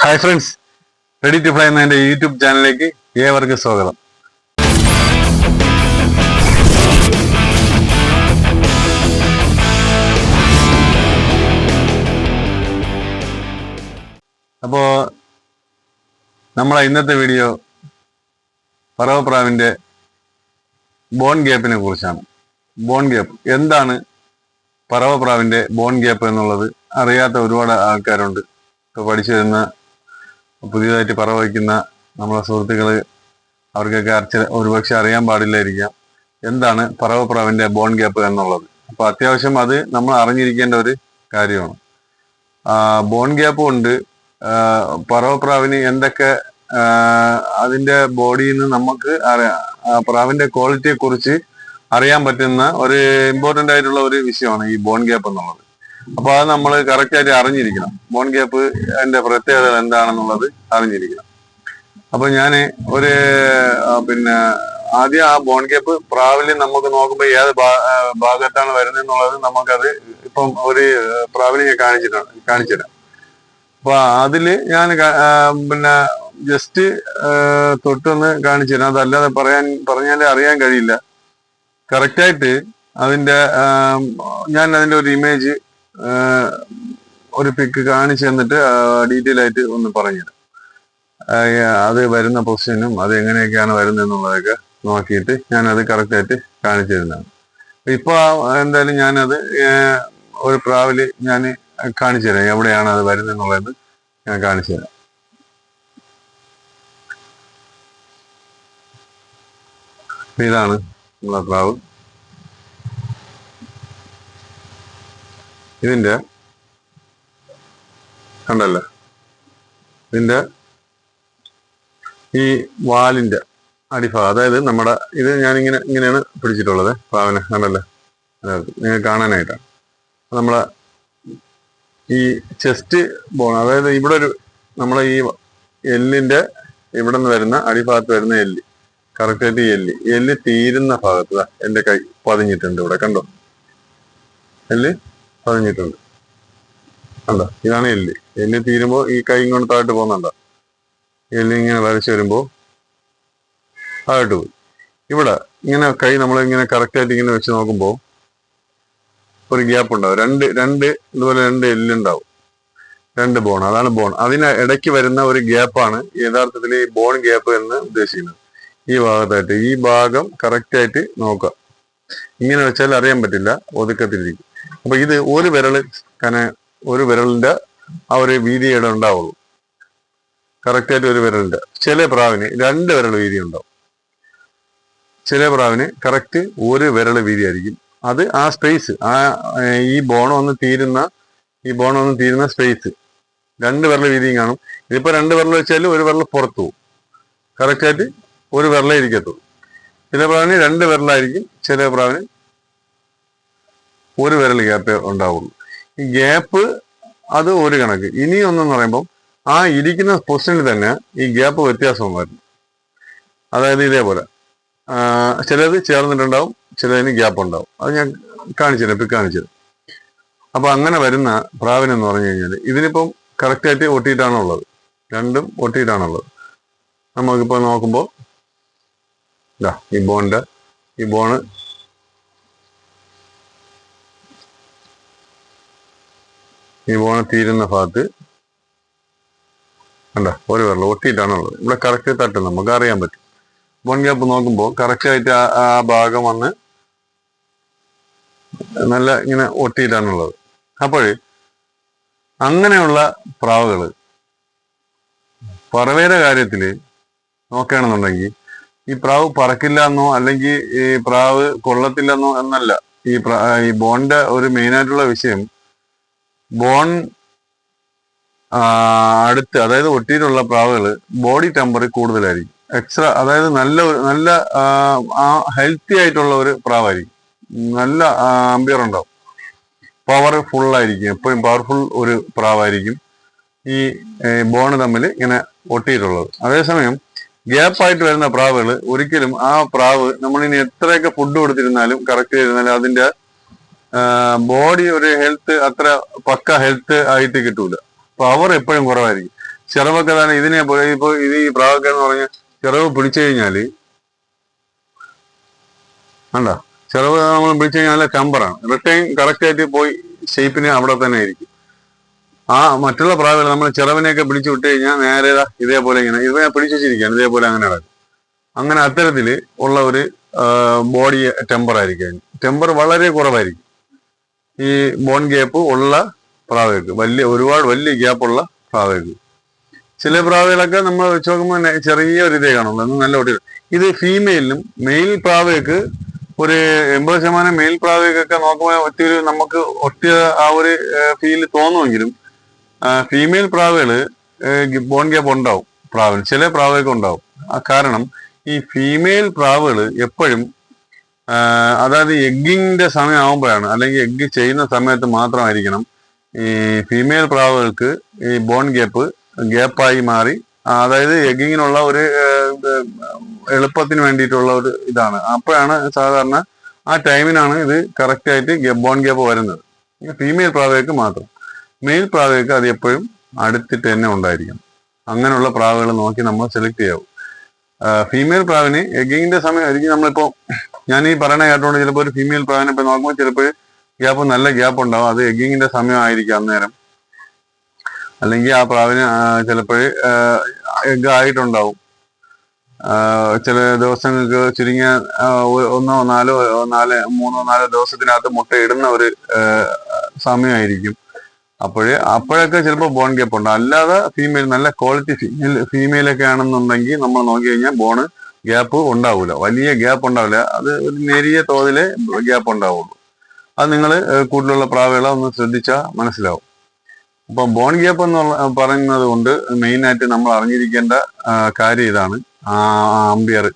Hi friends ready to fly എന്ന YouTube ചാനലിലേക്ക് ഏവർക്കും സ്വാഗതം. അപ്പോ നമ്മളെ ഇന്നത്തെ വീഡിയോ പറവപ്രാവിന്റെ ബോൺ ഗ്യാപ്പിനെ കുറിച്ചാണ്. ബോൺ ഗ്യാപ്പ് എന്താണ് പറവപ്രാവിന്റെ ബോൺ ഗ്യാപ്പ് എന്നുള്ളത് അറിയാത്ത ഒരുപാട് ആൾക്കാരുണ്ട്. ഇപ്പൊ പഠിച്ചു വരുന്ന പുതിയതായിട്ട് പറ വയ്ക്കുന്ന നമ്മളെ സുഹൃത്തുക്കൾ അവർക്കൊക്കെ അർച്ച ഒരുപക്ഷെ അറിയാൻ പാടില്ലായിരിക്കാം. എന്താണ് പറവപ്രാവിന്റെ ബോൺ ഗ്യാപ്പ് എന്നുള്ളത്? അപ്പൊ അത്യാവശ്യം അത് നമ്മൾ അറിഞ്ഞിരിക്കേണ്ട ഒരു കാര്യമാണ്. ബോൺ ഗ്യാപ്പ് കൊണ്ട് പറവ് പറവപ്രാവിന് എന്തൊക്കെ അതിന്റെ ബോഡിയിൽ നിന്ന് നമുക്ക് അറിയാം പ്രാവിന്റെ ക്വാളിറ്റിയെ കുറിച്ച് അറിയാൻ പറ്റുന്ന ഒരു ഇമ്പോർട്ടന്റ് ആയിട്ടുള്ള ഒരു വിഷയമാണ് ഈ ബോൺ ഗ്യാപ്പ് എന്നുള്ളത്. അപ്പൊ അത് നമ്മൾ കറക്റ്റ് ആയിട്ട് അറിഞ്ഞിരിക്കണം. ബോൺ ഗ്യാപ്പ് അതിന്റെ പ്രത്യേകത എന്താണെന്നുള്ളത് അറിഞ്ഞിരിക്കണം. അപ്പൊ ഞാൻ ഒരു പിന്നെ ആദ്യം ആ ബോൺ ഗ്യാപ്പ് പ്രാവിൽ നമുക്ക് നോക്കുമ്പോൾ ഏത് ഭാഗത്താണ് വരുന്നത് എന്നുള്ളത് നമുക്കത് ഇപ്പം ഒരു പ്രാവിനെ ഞാൻ കാണിച്ചിട്ടാണ് കാണിച്ചുതരാം. അപ്പൊ അതിൽ ഞാൻ പിന്നെ ജസ്റ്റ് തൊട്ടൊന്ന് കാണിച്ചു തരാം അതല്ലാതെ പറയാൻ പറഞ്ഞാലേ അറിയാൻ കഴിയില്ല. കറക്റ്റായിട്ട് അതിന്റെ ഞാൻ അതിന്റെ ഒരു ഇമേജ് ഒരു പിക്ക് കാണിച്ചു തന്നിട്ട് ഡീറ്റെയിൽ ആയിട്ട് ഒന്ന് പറഞ്ഞുതരാം അത് വരുന്ന പൊസിഷനും അത് എങ്ങനെയൊക്കെയാണ് വരുന്നത് എന്നുള്ളതൊക്കെ നോക്കിയിട്ട് ഞാൻ അത് കറക്റ്റായിട്ട് കാണിച്ചു തരുന്നതാണ്. ഇപ്പൊ എന്തായാലും ഞാനത് ഒരു പ്രാവിൽ ഞാൻ കാണിച്ചു തരാം. എവിടെയാണ് അത് വരുന്നത് എന്നുള്ളത് ഞാൻ കാണിച്ചു തരാം. ഇതാണ് നമ്മളെ പ്രാവ്. ഇതിന്റെ കണ്ടല്ലോ? ഇതിന്റെ ഈ വാലിന്റെ അടിഭാഗം. അതായത് നമ്മുടെ ഇത് ഞാനിങ്ങനെ ഇങ്ങനെയാണ് പിടിച്ചിട്ടുള്ളത്. പാവനെ കണ്ടല്ലേ? നിങ്ങൾ കാണാനായിട്ടാണ്. നമ്മളെ ഈ ചെസ്റ്റ് ബോൺ അതായത് ഇവിടെ ഒരു നമ്മളെ ഈ എല്ലിന്റെ ഇവിടെ നിന്ന് വരുന്ന അടിഭാഗത്ത് വരുന്ന എല്ല് കറക്റ്റായിട്ട് ഈ എല്ല്. എല്ല് തീരുന്ന ഭാഗത്ത് എന്റെ കൈ പതിഞ്ഞിട്ടുണ്ട് ഇവിടെ കണ്ടോ? എല്ല് പതിഞ്ഞിട്ടുണ്ട് അല്ല ഇതാണ് എല്ല്. എല്ല് തീരുമ്പോ ഈ കൈ ഇങ്ങോട്ട് താഴ്ട്ട് പോകുന്നുണ്ട? എല്ല് ഇങ്ങനെ വരച്ച് വരുമ്പോ താഴ്ട്ട് പോയി. ഇവിടെ ഇങ്ങനെ കൈ നമ്മൾ ഇങ്ങനെ കറക്റ്റായിട്ട് ഇങ്ങനെ വെച്ച് നോക്കുമ്പോൾ ഒരു ഗ്യാപ്പ് ഉണ്ടാവും. രണ്ട് രണ്ട് ഇതുപോലെ രണ്ട് എല്ലുണ്ടാവും രണ്ട് ബോൺ അതാണ് ബോൺ അതിന് ഇടയ്ക്ക് വരുന്ന ഒരു ഗ്യാപ്പാണ് യഥാർത്ഥത്തിൽ ഈ ബോൺ ഗ്യാപ്പ് എന്ന് ഉദ്ദേശിക്കുന്നത്. ഈ ഭാഗത്തായിട്ട് ഈ ഭാഗം കറക്റ്റ് ആയിട്ട് നോക്കുക. ഇങ്ങനെ വെച്ചാൽ അറിയാൻ പറ്റില്ല. ഒതുക്കത്തിലിരിക്കും. അപ്പൊ ഇത് ഒരു വിരൽ കന ഒരു വിരലിന്റെ ആ ഒരു വീതിയുടെ ഉണ്ടാവുള്ളൂ. കറക്റ്റായിട്ട് ഒരു വിരലിന്റെ. ചില പ്രാവിന് രണ്ട് വിരൽ വീതി ഉണ്ടാവും. ചില പ്രാവിന് കറക്റ്റ് ഒരു വിരൽ വീതി ആയിരിക്കും. അത് ആ സ്പേസ് ആ ഈ ബോൺ ഒന്ന് തീരുന്ന ഈ ബോൺ ഒന്ന് തീരുന്ന സ്പേസ് രണ്ട് വിരൽ വീതിയും കാണും. ഇതിപ്പോ രണ്ട് വിരൽ വെച്ചാലും ഒരു വിരൽ പുറത്തു പോകും. കറക്റ്റായിട്ട് ഒരു വിരലേ ഇരിക്കത്തുള്ളൂ. ചില പ്രാവിന് രണ്ട് വിരലായിരിക്കും ചില പ്രാവിന് ഒരു വിരൽ ഗ്യാപ്പ് ഉണ്ടാവുള്ളൂ. ഈ ഗ്യാപ്പ് അത് ഒരു കണക്ക്. ഇനി ഒന്നെന്ന് പറയുമ്പോൾ ആ ഇരിക്കുന്ന പൊസിഷനിൽ തന്നെ ഈ ഗ്യാപ്പ് വ്യത്യാസം വരും. അതായത് ഇതേപോലെ. ചിലത് ചേർന്നിട്ടുണ്ടാവും ചിലതിന് ഗ്യാപ്പ് ഉണ്ടാവും. അത് ഞാൻ കാണിച്ചുതരാം ഇപ്പൊ കാണിച്ചത് അപ്പൊ അങ്ങനെ വരുന്ന പ്രാവിനെന്ന് പറഞ്ഞു കഴിഞ്ഞാൽ ഇതിനിപ്പം കറക്റ്റായിട്ട് ഒട്ടിയിട്ടാണ് ഉള്ളത്? രണ്ടും ഒട്ടിയിട്ടാണുള്ളത് നമുക്കിപ്പോ നോക്കുമ്പോൾ ഈ ബോണിന്റെ ഈ ബോണ് ഈ ബോണ തീരുന്ന ഭാഗത്ത് കണ്ട ഒരു വിരൽ ഒട്ടിയിട്ടാണുള്ളത്. ഇവിടെ കറക്റ്റ് തട്ട് നമുക്ക് അറിയാൻ പറ്റും. ബോൺ ഗ്യാപ്പ് നോക്കുമ്പോൾ കറക്റ്റ് ആയിട്ട് ആ ഭാഗം വന്ന് നല്ല ഇങ്ങനെ ഒട്ടിയിട്ടാണുള്ളത്. അപ്പോൾ അങ്ങനെയുള്ള പ്രാവുകൾ പറവയുടെ കാര്യത്തിൽ നോക്കുകയാണെന്നുണ്ടെങ്കിൽ ഈ പ്രാവ് പറക്കില്ല എന്നോ അല്ലെങ്കിൽ ഈ പ്രാവ് കൊള്ളത്തില്ലെന്നോ എന്നല്ല ഈ ഈ ബോണിന്റെ ഒരു മെയിനായിട്ടുള്ള വിഷയം ബോൺ അടുത്ത് അതായത് ഒട്ടിയിട്ടുള്ള പ്രാവുകൾ ബോഡി ടെമ്പർ കൂടുതലായിരിക്കും. എക്സ്ട്രാ അതായത് നല്ല ഒരു- നല്ല ആ ഹെൽത്തി ആയിട്ടുള്ള ഒരു പ്രാവായിരിക്കും. നല്ല അമ്പിയർ ഉണ്ടാവും. പവർ ഫുൾ ആയിരിക്കും എപ്പോഴും പവർഫുൾ ഒരു പ്രാവായിരിക്കും ഈ ബോണ് തമ്മിൽ ഇങ്ങനെ ഒട്ടിയിട്ടുള്ളത്. അതേസമയം ഗ്യാപ്പായിട്ട് വരുന്ന പ്രാവുകൾ ഒരിക്കലും ആ പ്രാവ് നമ്മളിനി എത്രയൊക്കെ ഫുഡ് കൊടുത്തിരുന്നാലും കറക്റ്റ് ചെയ്തിരുന്നാലും അതിന്റെ ബോഡി ഒരു ഹെൽത്ത് അത്ര പക്ക ഹെൽത്ത് ആയിട്ട് കിട്ടൂല. പവർ എപ്പോഴും കുറവായിരിക്കും. ചിറവൊക്കെ തന്നെ ഇതിനെ ഇപ്പൊ ഇത് ഈ പ്രാവൊക്കെ എന്ന് പറഞ്ഞ ചിറവ് പിടിച്ചു കഴിഞ്ഞാൽ കണ്ടോ? ചിറവ് നമ്മൾ പിടിച്ചു കഴിഞ്ഞാൽ കമ്പറാണ് റിട്ടേൺ കറക്റ്റ് ആയിട്ട് പോയി ഷേപ്പിന് അവിടെ തന്നെ ആയിരിക്കും. ആ മറ്റുള്ള പ്രാവുകൾ നമ്മൾ ചിറവിനെയൊക്കെ പിടിച്ചു വിട്ട് കഴിഞ്ഞാൽ നേരെ ഇതേപോലെ ഇങ്ങനെ ഇത് ഞാൻ പിടിച്ചു വെച്ചിരിക്കുകയാണ് ഇതേപോലെ അങ്ങനെ നടക്കും. അങ്ങനെ അത്തരത്തിൽ ഉള്ള ഒരു ബോഡി ടെമ്പർ ആയിരിക്കും. ടെമ്പർ വളരെ കുറവായിരിക്കും. ഈ ബോൺ ഗ്യാപ്പ് ഉള്ള പ്രാവുകൾക്ക് വലിയ ഒരുപാട് വലിയ ഗ്യാപ്പ് ഉള്ള പ്രാവുകൾക്ക് ചില പ്രാവുകളൊക്കെ നമ്മൾ വെച്ച് നോക്കുമ്പോൾ ചെറിയ ഒരു ഇതേ കാണുള്ളൂ. എന്നാൽ നല്ല ഒട്ടി ഇത് ഫീമെയിലിനും മെയിൽ പ്രാവുകൾക്ക് ഒരു എൺപത് ശതമാനം മെയിൽ പ്രാവുകൾക്കൊക്കെ നോക്കുമ്പോൾ ഒത്തിരി നമുക്ക് ഒറ്റ ആ ഒരു ഫീൽ തോന്നുമെങ്കിലും ഫീമെയിൽ പ്രാവുകൾ ബോൺ ഗ്യാപ്പ് ഉണ്ടാവും. പ്രാവിന് ചില പ്രാവുകൾക്ക് ഉണ്ടാവും. കാരണം ഈ ഫീമെയിൽ പ്രാവുകൾ എപ്പോഴും അതായത് എഗ്ഗിങ്ങിന്റെ സമയമാകുമ്പോഴാണ് അല്ലെങ്കിൽ എഗ്ഗ് ചെയ്യുന്ന സമയത്ത് മാത്രമായിരിക്കണം ഈ ഫീമെയിൽ പ്രാവുകൾക്ക് ഈ ബോൺ ഗ്യാപ്പ് ഗ്യാപ്പായി മാറി. അതായത് എഗ്ഗിങ്ങിനുള്ള ഒരു എളുപ്പത്തിന് വേണ്ടിയിട്ടുള്ള ഒരു ഇതാണ്. അപ്പോഴാണ് സാധാരണ ആ ടൈമിനാണ് ഇത് കറക്റ്റ് ആയിട്ട് ബോൺ ഗ്യാപ്പ് വരുന്നത്. ഫീമെയിൽ പ്രാവുകൾക്ക് മാത്രം. മെയിൽ പ്രാവുകൾക്ക് അത് എപ്പോഴും അടുത്തിട്ട് തന്നെ ഉണ്ടായിരിക്കണം. അങ്ങനെയുള്ള പ്രാവുകൾ നോക്കി നമ്മൾ സെലക്ട് ചെയ്യാവും. ഫീമെയിൽ പ്രാവിന് എഗ്ഗിങ്ങിന്റെ സമയമായിരിക്കും നമ്മളിപ്പോ ഞാൻ ഈ പറയണ കേട്ടോണ്ട് ചിലപ്പോൾ ഒരു ഫീമെയിൽ പ്രാവിനെ ഇപ്പൊ നോക്കുമ്പോൾ ചിലപ്പോൾ ഗ്യാപ്പ് നല്ല ഗ്യാപ്പ് ഉണ്ടാവും. അത് എഗ്ഗിങ്ങിന്റെ സമയം ആയിരിക്കും അന്നേരം. അല്ലെങ്കിൽ ആ പ്രാവിന് ചിലപ്പോൾ എഗ്ഗ് ആയിട്ടുണ്ടാവും. ചില ദിവസങ്ങൾക്ക് ചുരുങ്ങിയ ഒന്നോ നാലോ നാല് മൂന്നോ നാലോ ദിവസത്തിനകത്ത് മുട്ട ഇടുന്ന ഒരു സമയമായിരിക്കും. അപ്പോഴേ അപ്പോഴൊക്കെ ചിലപ്പോൾ ബോൺ ഗ്യാപ്പ് ഉണ്ട് അല്ലാതെ ഫീമെയിൽ നല്ല ക്വാളിറ്റി ഫീമെയിൽ ഫീമെയിലൊക്കെ ആണെന്നുണ്ടെങ്കിൽ നമ്മൾ നോക്കി കഴിഞ്ഞാൽ ബോണ് ഗ്യാപ്പ് ഉണ്ടാവില്ല വലിയ ഗ്യാപ്പ് ഉണ്ടാവില്ല. അത് ഒരു നേരിയ തോതിലെ ഗ്യാപ്പ് ഉണ്ടാവുള്ളൂ. അത് നിങ്ങൾ കൂടുതലുള്ള പ്രാവുകളെ ഒന്ന് ശ്രദ്ധിച്ചാൽ മനസ്സിലാവും. അപ്പൊ ബോൺ ഗ്യാപ്പ് എന്ന് പറയുന്നത് കൊണ്ട് മെയിൻ ആയിട്ട് നമ്മൾ അറിഞ്ഞിരിക്കേണ്ട കാര്യം ഇതാണ്. അമ്പിയർ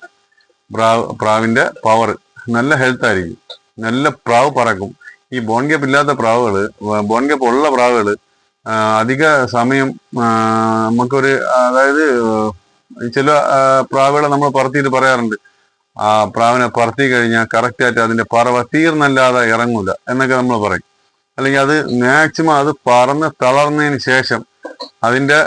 പ്രാവ് പ്രാവിന്റെ പവർ നല്ല ഹെൽത്ത് ആയിരിക്കും. നല്ല പ്രാവ് പറക്കും. ഈ ബോൺ ഗ്യാപ്പ് ഇല്ലാത്ത പ്രാവുകൾ ബോൺ ഗ്യാപ്പ് ഉള്ള പ്രാവുകൾ അധിക സമയം നമുക്കൊരു അതായത് ചില പ്രാവുകളെ നമ്മൾ പറത്തിയിട്ട് പറയാറുണ്ട്. ആ പ്രാവിനെ പറത്തി കഴിഞ്ഞാൽ കറക്റ്റ് ആയിട്ട് അതിന്റെ പറവ തീർന്നല്ലാതെ ഇറങ്ങൂല എന്നൊക്കെ നമ്മൾ പറയും. അല്ലെങ്കിൽ അത് മാക്സിമം അത് പറന്ന് തളർന്നതിന് ശേഷം അതിന്റെ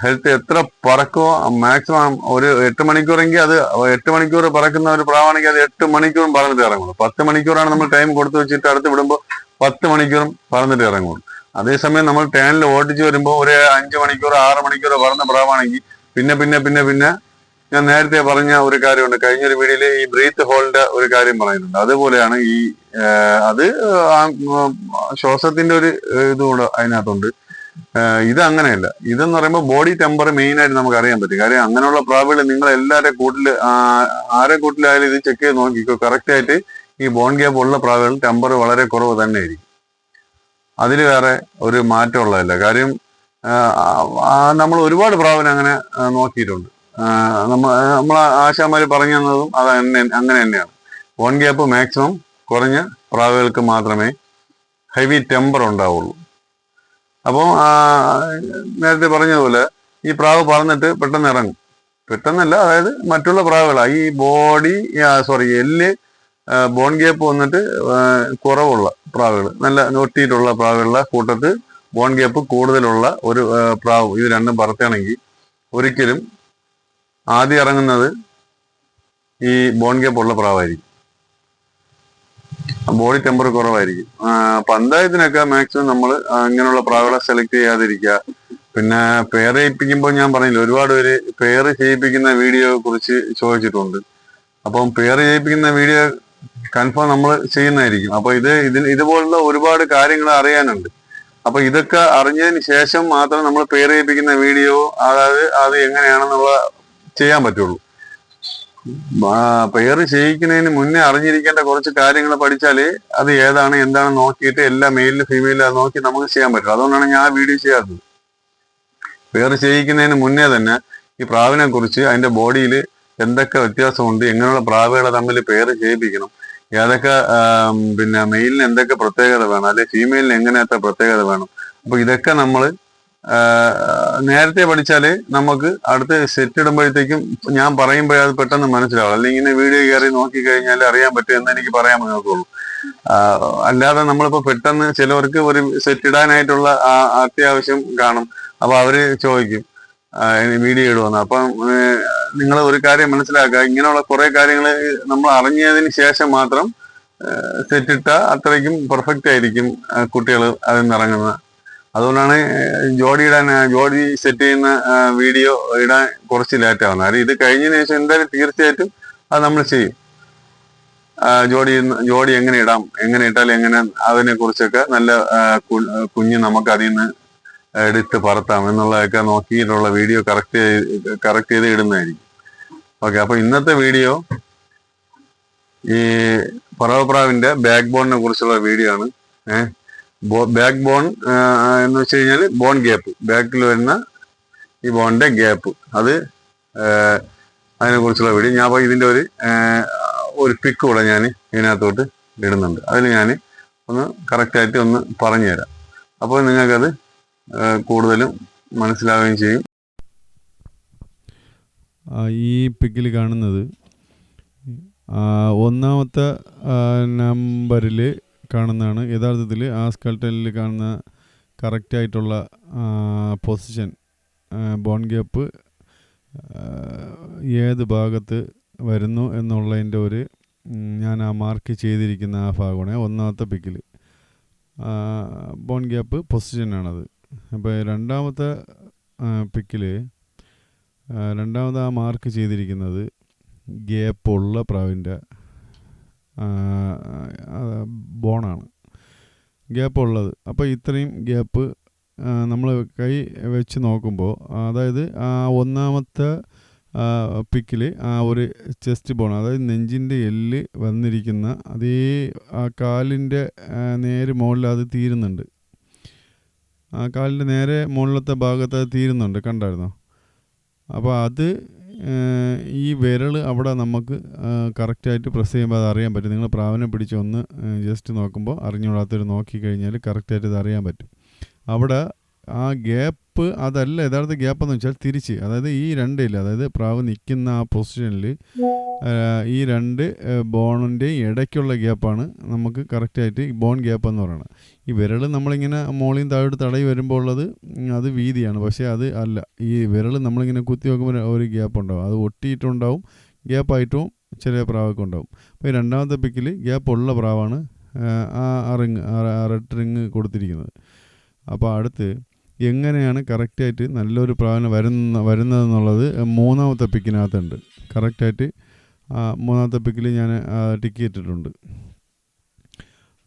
ഹെൽത്ത് എത്ര പറക്കുമോ മാക്സിമം ഒരു എട്ട് മണിക്കൂറെങ്കിൽ അത് എട്ട് മണിക്കൂർ പറക്കുന്ന ഒരു പ്രാവാണെങ്കിൽ അത് എട്ട് മണിക്കൂറും പറന്നിട്ട് ഇറങ്ങുള്ളൂ. പത്ത് മണിക്കൂറാണ് നമ്മൾ ടൈം കൊടുത്തു വെച്ചിട്ട് അടുത്ത് വിടുമ്പോൾ പത്ത് മണിക്കൂറും പറന്നിട്ട് ഇറങ്ങുള്ളൂ. അതേസമയം നമ്മൾ ടേണിൽ ഓടിച്ചു വരുമ്പോൾ ഒരു അഞ്ച് മണിക്കൂർ ആറ് മണിക്കൂർ പറന്ന പ്രാവാണെങ്കിൽ പിന്നെ പിന്നെ പിന്നെ പിന്നെ ഞാൻ നേരത്തെ പറഞ്ഞ ഒരു കാര്യമുണ്ട്. കഴിഞ്ഞൊരു വീഡിയോയിൽ ഈ ബ്രീത്ത് ഹോളിന്റെ ഒരു കാര്യം പറയുന്നുണ്ട്. അതുപോലെയാണ് ഈ അത് ശ്വാസത്തിന്റെ ഒരു ഇത് കൂടെ അതിനകത്തുണ്ട്. ഇത് അങ്ങനെയല്ല. ഇതെന്ന് പറയുമ്പോൾ ബോഡി ടെമ്പർ മെയിൻ ആയിട്ട് നമുക്ക് അറിയാൻ പറ്റും. കാര്യം അങ്ങനെയുള്ള പ്രാവുകൾ നിങ്ങൾ എല്ലാവരുടെ കൂട്ടിൽ ആരെ കൂട്ടിലായാലും ഇത് ചെക്ക് ചെയ്ത് നോക്കിക്കോ. കറക്റ്റ് ആയിട്ട് ഈ ബോൺ ഗ്യാപ്പ് ഉള്ള പ്രാവുകൾ ടെമ്പർ വളരെ കുറവ് തന്നെ ആയിരിക്കും അതിൽ വേറെ ഒരു മാറ്റമുള്ളതല്ല കാര്യം നമ്മൾ ഒരുപാട് പ്രാവിനെ അങ്ങനെ നോക്കിയിട്ടുണ്ട്. നമ്മൾ നമ്മൾ ആശാമാര് പറഞ്ഞു തന്നതും അത് അങ്ങനെ തന്നെയാണ്. ബോൺ ഗ്യാപ്പ് മാക്സിമം കുറഞ്ഞ പ്രാവുകൾക്ക് മാത്രമേ ഹെവി ടെമ്പർ ഉണ്ടാവുള്ളൂ. അപ്പോൾ നേരത്തെ പറഞ്ഞതുപോലെ ഈ പ്രാവ് പറന്നിട്ട് പെട്ടെന്ന് ഇറങ്ങും. പെട്ടെന്നല്ല അതായത് മറ്റുള്ള പ്രാവുകളാണ് ഈ ബോഡി സോറി എല്ല് ബോൺ ഗ്യാപ്പ് വന്നിട്ട് കുറവുള്ള പ്രാവുകൾ നല്ല നൊട്ടിയിട്ടുള്ള പ്രാവുകളുടെ കൂട്ടത്ത് ബോൺ ഗ്യാപ്പ് കൂടുതലുള്ള ഒരു പ്രാവ്. ഇത് രണ്ടും പറത്തുകയാണെങ്കിൽ ഒരിക്കലും ആദ്യം ഇറങ്ങുന്നത് ഈ ബോൺ ഗ്യാപ്പ് ഉള്ള പ്രാവായിരിക്കും. ബോഡി ടെമ്പർ കുറവായിരിക്കും. പന്തായത്തിനൊക്കെ മാക്സിമം നമ്മൾ അങ്ങനെയുള്ള പ്രാവുകളെ സെലക്ട് ചെയ്യാതിരിക്കുക. പിന്നെ പേര് ചെയ്യിപ്പിക്കുമ്പോൾ ഞാൻ പറഞ്ഞില്ല ഒരുപാട് പേര് പേര് ചെയ്യിപ്പിക്കുന്ന വീഡിയോയെ കുറിച്ച് ചോദിച്ചിട്ടുണ്ട്. അപ്പം പേര് ചെയ്യിപ്പിക്കുന്ന വീഡിയോ കൺഫേം നമ്മൾ ചെയ്യുന്നതായിരിക്കും. അപ്പൊ ഇത് ഇതിന് ഇതുപോലുള്ള ഒരുപാട് കാര്യങ്ങൾ അറിയാനുണ്ട്. അപ്പൊ ഇതൊക്കെ അറിഞ്ഞതിന് ശേഷം മാത്രം നമ്മൾ പേര് ചെയ്യിപ്പിക്കുന്ന വീഡിയോ അതായത് അത് എങ്ങനെയാണെന്നുള്ള ചെയ്യാൻ പറ്റുള്ളൂ. പേര് ചെയ്യിക്കുന്നതിന് മുന്നേ അറിഞ്ഞിരിക്കേണ്ട കുറച്ച് കാര്യങ്ങൾ പഠിച്ചാലേ അത് ഏതാണ് എന്താണ് നോക്കിയിട്ട് എല്ലാ മെയിലും ഫീമെയിലും അത് നോക്കി നമുക്ക് ചെയ്യാൻ പറ്റും. അതുകൊണ്ടാണ് ഞാൻ ആ വീഡിയോ ചെയ്യാത്തത്. പേര് ചെയ്യിക്കുന്നതിന് മുന്നേ തന്നെ ഈ പ്രാവിനെ കുറിച്ച് അതിന്റെ ബോഡിയിൽ എന്തൊക്കെ വ്യത്യാസമുണ്ട് എങ്ങനെയുള്ള പ്രാവുകളെ തമ്മിൽ പേര് ചെയ്യിപ്പിക്കണം ഏതൊക്കെ പിന്നെ മെയിലിന് എന്തൊക്കെ പ്രത്യേകത വേണം? അല്ലെ ഫീമെയിലിന് എങ്ങനത്തെ പ്രത്യേകത വേണം? അപ്പൊ ഇതൊക്കെ നമ്മൾ നേരത്തെ പഠിച്ചാൽ നമുക്ക് അടുത്ത് സെറ്റ് ഇടുമ്പോഴത്തേക്കും ഞാൻ പറയുമ്പോഴേ അത് പെട്ടെന്ന് മനസ്സിലാവും. അല്ലെങ്കിൽ ഇങ്ങനെ വീഡിയോ കയറി നോക്കി കഴിഞ്ഞാൽ അറിയാൻ പറ്റും എന്ന് എനിക്ക് പറയാൻ നോക്കുള്ളൂ അല്ലാതെ നമ്മളിപ്പോ പെട്ടെന്ന് ചിലവർക്ക് ഒരു സെറ്റ് ഇടാനായിട്ടുള്ള അത്യാവശ്യം കാണും. അപ്പൊ അവർ ചോദിക്കും വീഡിയോ ഇടുവന്ന്. അപ്പം നിങ്ങൾ ഒരു കാര്യം മനസ്സിലാക്കുക. ഇങ്ങനെയുള്ള കുറെ കാര്യങ്ങൾ നമ്മൾ അറിഞ്ഞതിന് ശേഷം മാത്രം സെറ്റിട്ട അത്രയ്ക്കും പെർഫെക്റ്റ് ആയിരിക്കും കുട്ടികൾ അതിൽ നിന്നിറങ്ങുന്നത് അതുകൊണ്ടാണ് ജോഡി ഇടാൻ ജോഡി സെറ്റ് ചെയ്യുന്ന വീഡിയോ ഇടാൻ കുറച്ച് ലേറ്റ് ആവുന്നത്. കാര്യം ഇത് കഴിഞ്ഞതിന് ശേഷം എന്തായാലും തീർച്ചയായിട്ടും അത് നമ്മൾ ചെയ്യും. ജോഡി ജോഡി എങ്ങനെ ഇടാം എങ്ങനെ ഇട്ടാൽ എങ്ങനെ അതിനെ കുറിച്ചൊക്കെ നല്ല കുഞ്ഞ് നമുക്ക് അതിൽ നിന്ന് എടുത്ത് പറത്താം എന്നുള്ളതൊക്കെ നോക്കിയിട്ടുള്ള വീഡിയോ കറക്റ്റ് കറക്റ്റ് ചെയ്ത് ഇടുന്നതായിരിക്കും ഓക്കെ അപ്പൊ ഇന്നത്തെ വീഡിയോ ഈ പറവപ്രാവിന്റെ ബാക്ക് ബോണിനെ കുറിച്ചുള്ള വീഡിയോ ആണ്. ഏഹ് ബാക്ക് ബോൺ എന്ന് വെച്ച് കഴിഞ്ഞാൽ ബോൺ ഗ്യാപ്പ് ബാക്കിൽ വരുന്ന ഈ ബോണിന്റെ ഗ്യാപ്പ് അത് അതിനെക്കുറിച്ചുള്ള അതിനെ കുറിച്ചുള്ള വീഡിയോ ഞാൻ അപ്പൊ ഇതിന്റെ ഒരു ഒരു പിക്ക് കൂടെ ഞാൻ ഇതിനകത്തോട്ട് ഇടുന്നുണ്ട്. അതിൽ ഞാൻ ഒന്ന് കറക്റ്റായിട്ട് ഒന്ന് പറഞ്ഞു തരാം അപ്പോൾ നിങ്ങൾക്കത് കൂടുതലും മനസ്സിലാവുകയും ചെയ്യും. ഈ പിക്കിൽ കാണുന്നത് ഒന്നാമത്തെ നമ്പറിൽ കാണുന്നതാണ്. യഥാർത്ഥത്തിൽ ആ സ്കൾട്ടനിൽ കാണുന്ന കറക്റ്റായിട്ടുള്ള പൊസിഷൻ ബോൺ ഗ്യാപ്പ് ഏത് ഭാഗത്ത് വരുന്നു എന്നുള്ളതിന്റെ ഒരു ഞാൻ ആ മാർക്ക് ചെയ്തിരിക്കുന്ന ആ ഭാഗമാണ് ഒന്നാമത്തെ പിക്കിൽ ബോൺ ഗ്യാപ്പ് പൊസിഷനാണത് അപ്പോൾ രണ്ടാമത്തെ പിക്കിൽ രണ്ടാമത് ആ മാർക്ക് ചെയ്തിരിക്കുന്നത് ഗ്യാപ്പുള്ള പ്രാവിന്റെ ബോണാണ് ഗ്യാപ്പ് ഉള്ളത്. അപ്പോൾ ഇത്രയും ഗ്യാപ്പ് നമ്മൾ കൈ വെച്ച് നോക്കുമ്പോൾ അതായത് ആ ഒന്നാമത്തെ പിക്കിൽ ആ ഒരു ചെസ്റ്റ് ബോൺ അതായത് നെഞ്ചിന്റെ എല്ല് വന്നിരിക്കുന്ന അതേ ആ കാലിന്റെ നേരെ മുകളിൽ അത് തീരുന്നുണ്ട്. ആ കാലിന്റെ നേരെ മുകളിലത്തെ ഭാഗത്ത് അത് തീരുന്നുണ്ട്. കണ്ടായിരുന്നോ? അപ്പോൾ അത് ഈ വിരൽ അവിടെ നമുക്ക് കറക്റ്റായിട്ട് പ്രസ് ചെയ്യുമ്പോൾ അത് അറിയാൻ പറ്റും. നിങ്ങൾ പ്രാവനെ പിടിച്ച് ഒന്ന് ജസ്റ്റ് നോക്കുമ്പോൾ അറിഞ്ഞുകൂടാത്തൊരു നോക്കി കഴിഞ്ഞാൽ കറക്റ്റായിട്ട് ഇത് അറിയാൻ പറ്റും. അവിടെ ആ ഗ്യാപ്പ് അതല്ല യഥാർത്ഥ ഗ്യാപ്പ് എന്ന് വെച്ചാൽ തിരിച്ച്. അതായത് ഈ രണ്ട് രണ്ടില്ല അതായത് പ്രാവ് നിൽക്കുന്ന ആ പൊസിഷനിൽ ഈ രണ്ട് ബോണിന്റെയും ഇടയ്ക്കുള്ള ഗ്യാപ്പാണ് നമുക്ക് കറക്റ്റായിട്ട് ബോൺ ഗ്യാപ്പ് എന്ന് പറയുന്നത് ഈ വിരൽ നമ്മളിങ്ങനെ മോളിയും താഴോട്ട് തടയി വരുമ്പോൾ ഉള്ളത് അത് വീതിയാണ്. പക്ഷേ അത് അല്ല. ഈ വിരൽ നമ്മളിങ്ങനെ കുത്തി നോക്കുമ്പോൾ ഒരു ഗ്യാപ്പ് ഉണ്ടാവും. അത് ഒട്ടിയിട്ടുണ്ടാവും ഗ്യാപ്പായിട്ടും ചെറിയ പ്രാവൊക്കെ ഉണ്ടാവും. അപ്പോൾ ഈ രണ്ടാമത്തെ പിക്കിൽ ഗ്യാപ്പ് ഉള്ള പ്രാവാണ് ആ റിങ് റെഡ് റിങ് കൊടുത്തിരിക്കുന്നത്. അപ്പോൾ അടുത്ത് എങ്ങനെയാണ് കറക്റ്റായിട്ട് നല്ലൊരു പ്രാവന വരുന്ന വരുന്നതെന്നുള്ളത് മൂന്നാമത്തെ പിക്കിനകത്തുണ്ട്. കറക്റ്റായിട്ട് മൂന്നാമത്തെ പിക്കിൽ ഞാൻ ടിക്ക് ഇട്ടിട്ടുണ്ട്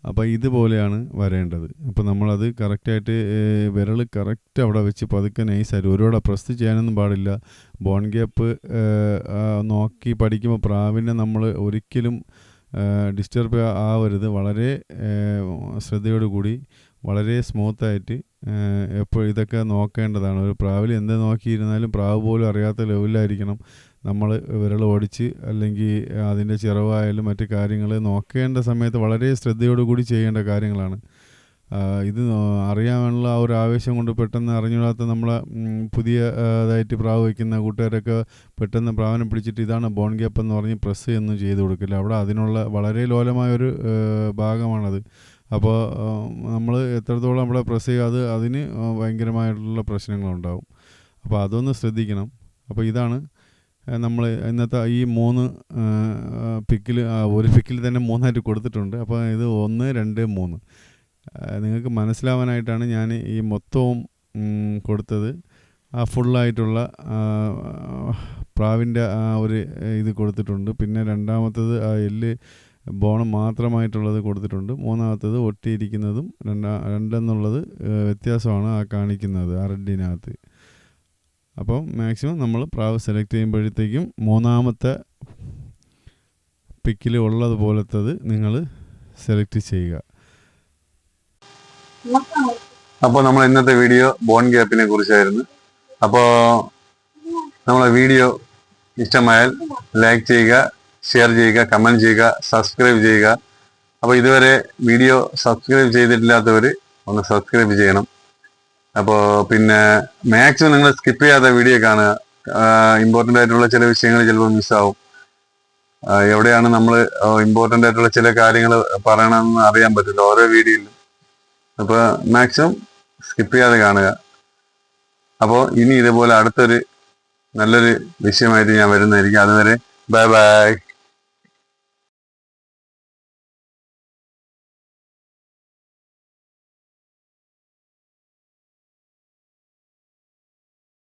അപ്പോൾ ഇതുപോലെയാണ് വരേണ്ടത്. അപ്പോൾ നമ്മളത് കറക്റ്റായിട്ട് വിരൽ കറക്റ്റ് അവിടെ വെച്ച് പതുക്കെ നൈസായിട്ട് ഒരുപാട് പ്രസ് ചെയ്യാനൊന്നും പാടില്ല. ബോൺ ഗ്യാപ്പ് നോക്കി പഠിക്കുമ്പോൾ പ്രാവിനെ നമ്മൾ ഒരിക്കലും ഡിസ്റ്റർബ് ആവരുത്. വളരെ ശ്രദ്ധയോടുകൂടി വളരെ സ്മൂത്തായിട്ട് എപ്പോൾ ഇതൊക്കെ നോക്കേണ്ടതാണ്. ഒരു പ്രാവിൽ എന്ത് നോക്കിയിരുന്നാലും പ്രാവ് പോലും അറിയാത്ത ലെവലിലായിരിക്കണം നമ്മൾ വിരൽ ഓടിച്ച് അല്ലെങ്കിൽ അതിന്റെ ചിറവായാലും മറ്റു കാര്യങ്ങൾ നോക്കേണ്ട സമയത്ത് വളരെ ശ്രദ്ധയോടുകൂടി ചെയ്യേണ്ട കാര്യങ്ങളാണ്. ഇത് അറിയാനുള്ള ആ ഒരു ആവേശം കൊണ്ട് പെട്ടെന്ന് അറിഞ്ഞൂടാത്ത നമ്മളെ പുതിയതായിട്ട് പ്രാവ് വയ്ക്കുന്ന കൂട്ടുകാരൊക്കെ പെട്ടെന്ന് പ്രാവനം പിടിച്ചിട്ട് ഇതാണ് ബോൺ ഗ്യാപ്പ് എന്ന് പറഞ്ഞ് പ്രസ് ഒന്നും ചെയ്ത് കൊടുക്കില്ല. അവിടെ അതിനുള്ള വളരെ ലോലമായൊരു ഭാഗമാണത്. അപ്പോൾ നമ്മൾ എത്രത്തോളം നമ്മളെ പ്രസ് ചെയ്യുക അത് അതിന് ഭയങ്കരമായിട്ടുള്ള പ്രശ്നങ്ങളുണ്ടാവും. അപ്പോൾ അതൊന്ന് ശ്രദ്ധിക്കണം. അപ്പോൾ ഇതാണ് നമ്മൾ ഇന്നത്തെ ഈ മൂന്ന് പിക്കിൽ ഒരു പിക്കിൽ തന്നെ മൂന്നായിട്ട് കൊടുത്തിട്ടുണ്ട്. അപ്പോൾ ഇത് ഒന്ന് രണ്ട് മൂന്ന്. നിങ്ങൾക്ക് മനസ്സിലാവാനായിട്ടാണ് ഞാൻ ഈ മൊത്തവും കൊടുത്തത്. ആ ഫുള്ളായിട്ടുള്ള പ്രാവിന്റെ ആ ഒരു ഇത് കൊടുത്തിട്ടുണ്ട്. പിന്നെ രണ്ടാമത്തത് ആ എല്ല് ബോണം മാത്രമായിട്ടുള്ളത് കൊടുത്തിട്ടുണ്ട്. മൂന്നാമത്തത് ഒട്ടിയിരിക്കുന്നതും രണ്ടാ രണ്ടെന്നുള്ളത് വ്യത്യാസമാണ് ആ കാണിക്കുന്നത് ആ റെഡിനകത്ത്. അപ്പോൾ മാക്സിമം നമ്മൾ പ്രാവ് സെലക്ട് ചെയ്യുമ്പോഴത്തേക്കും മൂന്നാമത്തെ പിക്കിൽ ഉള്ളതുപോലത്തത് നിങ്ങൾ സെലക്ട് ചെയ്യുക. അപ്പോൾ നമ്മൾ ഇന്നത്തെ വീഡിയോ ബോൺ ഗ്യാപ്പിനെ കുറിച്ചായിരുന്നു. അപ്പോൾ നമ്മളെ വീഡിയോ ഇഷ്ടമായാൽ ലൈക്ക് ചെയ്യുക ഷെയർ ചെയ്യുക കമന്റ് ചെയ്യുക സബ്സ്ക്രൈബ് ചെയ്യുക. അപ്പോൾ ഇതുവരെ വീഡിയോ സബ്സ്ക്രൈബ് ചെയ്തിട്ടില്ലാത്തവർ ഒന്ന് സബ്സ്ക്രൈബ് ചെയ്യണം. അപ്പോൾ പിന്നെ മാക്സിമം നിങ്ങൾ സ്കിപ്പ് ചെയ്യാതെ വീഡിയോ കാണുക. ഇമ്പോർട്ടന്റ് ആയിട്ടുള്ള ചില വിഷയങ്ങൾ ചിലപ്പോൾ മിസ്സാവും എവിടെയാണ് നമ്മൾ ഇമ്പോർട്ടന്റ് ആയിട്ടുള്ള ചില കാര്യങ്ങൾ പറയണമെന്ന് അറിയാൻ പറ്റില്ല ഓരോ വീഡിയോയിലും അപ്പോൾ മാക്സിമം സ്കിപ്പ് ചെയ്യാതെ കാണുക. അപ്പോൾ ഇനി ഇതുപോലെ അടുത്തൊരു നല്ലൊരു വിഷയമായിട്ട് ഞാൻ വരുന്നതായിരിക്കും. അതുവരെ ബൈ ബൈ